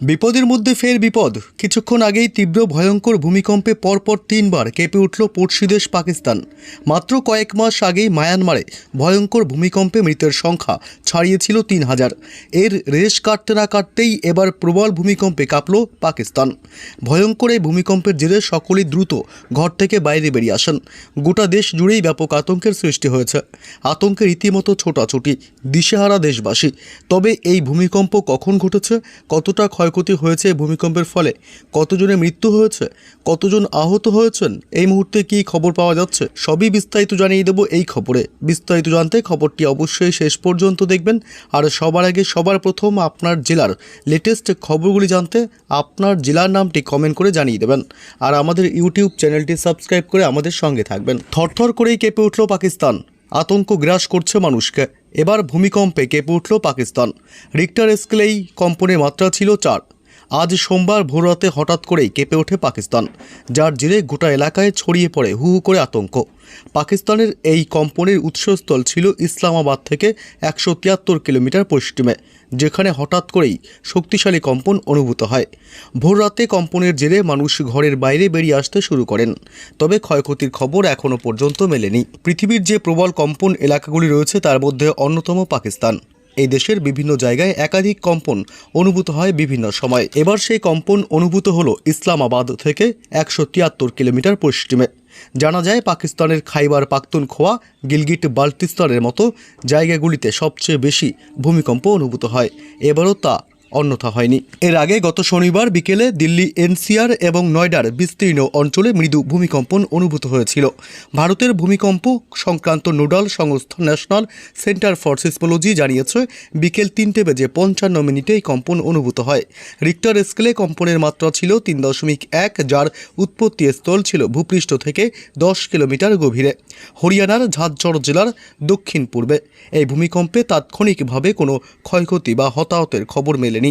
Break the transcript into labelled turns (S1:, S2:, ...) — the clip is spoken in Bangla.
S1: বিপদের মধ্যে ফের বিপদ। কিছুক্ষণ আগেই তীব্র ভয়ঙ্কর ভূমিকম্পে পরপর তিনবার কেঁপে উঠল পড়শি দেশ পাকিস্তান। মাত্র কয়েক মাস আগেই মায়ানমারে ভয়ঙ্কর ভূমিকম্পে মৃতের সংখ্যা ছাড়িয়েছিল তিন হাজার। এর রেশ কাটতে না কাটতেই এবার প্রবল ভূমিকম্পে কাঁপল পাকিস্তান। ভয়ঙ্কর এই ভূমিকম্পের জেরে সকলেই দ্রুত ঘর থেকে বাইরে বেরিয়ে আসেন। গোটা দেশ জুড়েই ব্যাপক আতঙ্কের সৃষ্টি হয়েছে। আতঙ্কে রীতিমতো ছোটাছুটি, দিশেহারা দেশবাসী। তবে এই ভূমিকম্প কখন ঘটেছে, কতটা ক্ষয়ক্ষতি হয়েছে ভূমিকম্পের ফলে? কতজনের মৃত্যু হয়েছে? কতজন আহত হয়েছেন? এই মুহূর্তে কী খবর পাওয়া যাচ্ছে? সবই বিস্তারিত জানিয়ে দেবো এই খবরে। বিস্তারিত জানতে খবরটি অবশ্যই শেষ পর্যন্ত দেখবেন। আর সবার আগে, সবার প্রথম আপনার জেলার লেটেস্ট খবরগুলি জানতে আপনার জেলার নামটি কমেন্ট করে জানিয়ে দেবেন। আর আমাদের ইউটিউব চ্যানেলটি সাবস্ক্রাইব করে আমাদের সঙ্গে থাকবেন। থরথর করেই কেঁপে উঠল পাকিস্তান। আতঙ্ক গ্রাস করছে মানুষকে। এবার ভূমিকম্পে কেঁপে উঠল পাকিস্তান। রিক্টার স্কেলেই কম্পনের মাত্রা ছিল চার। আজ সোমবার ভোররাতে হঠাৎ করেই কেঁপে ওঠে পাকিস্তান, যার জেরে গোটা এলাকায় ছড়িয়ে পড়ে হু হু করে আতঙ্ক। পাকিস্তানের এই কম্পনের উৎসস্থল ছিল ইসলামাবাদ থেকে একশো তিয়াত্তর কিলোমিটার পশ্চিমে, যেখানে হঠাৎ করেই শক্তিশালী কম্পন অনুভূত হয়। ভোররাতে কম্পনের জেরে মানুষ ঘরের বাইরে বেরিয়ে আসতে শুরু করেন, তবে ক্ষয়ক্ষতির খবর এখনও পর্যন্ত মেলেনি। পৃথিবীর যে প্রবল কম্পন এলাকাগুলি রয়েছে, তার মধ্যে অন্যতম পাকিস্তান। এই দেশের বিভিন্ন জায়গায় একাধিক কম্পন অনুভূত হয় বিভিন্ন সময়। এবার সেই কম্পন অনুভূত হলো ইসলামাবাদ থেকে একশো তিয়াত্তর কিলোমিটার পশ্চিমে। জানা যায়, পাকিস্তানের খাইবার পাখতুনখোয়া গিলগিট বাল্টিস্তানের মতো জায়গাগুলিতে সবচেয়ে বেশি ভূমিকম্প অনুভূত হয়। এবারও তা অন্যথা হয়নি। এর আগে গত শনিবার বিকেলে দিল্লি এনসিআর এবং নয়ডার বিস্তীর্ণ অঞ্চলে মৃদু ভূমিকম্পন অনুভূত হয়েছিল। ভারতের ভূমিকম্প সংক্রান্ত নোডাল সংস্থা ন্যাশনাল সেন্টার ফর সিসমোলজি জানিয়েছে, বিকেল তিনটে বেজে পঞ্চান্ন মিনিটে এই কম্পন অনুভূত হয়। রিক্টার স্কেলে কম্পনের মাত্রা ছিল তিন দশমিক এক, যার উৎপত্তি স্থল ছিল ভূপৃষ্ঠ থেকে দশ কিলোমিটার গভীরে। হরিয়ানার ঝাঁঝর জেলার দক্ষিণ পূর্বে। এই ভূমিকম্পে তাৎক্ষণিকভাবে কোনো ক্ষয়ক্ষতি বা হতাহতের খবর মেলেনি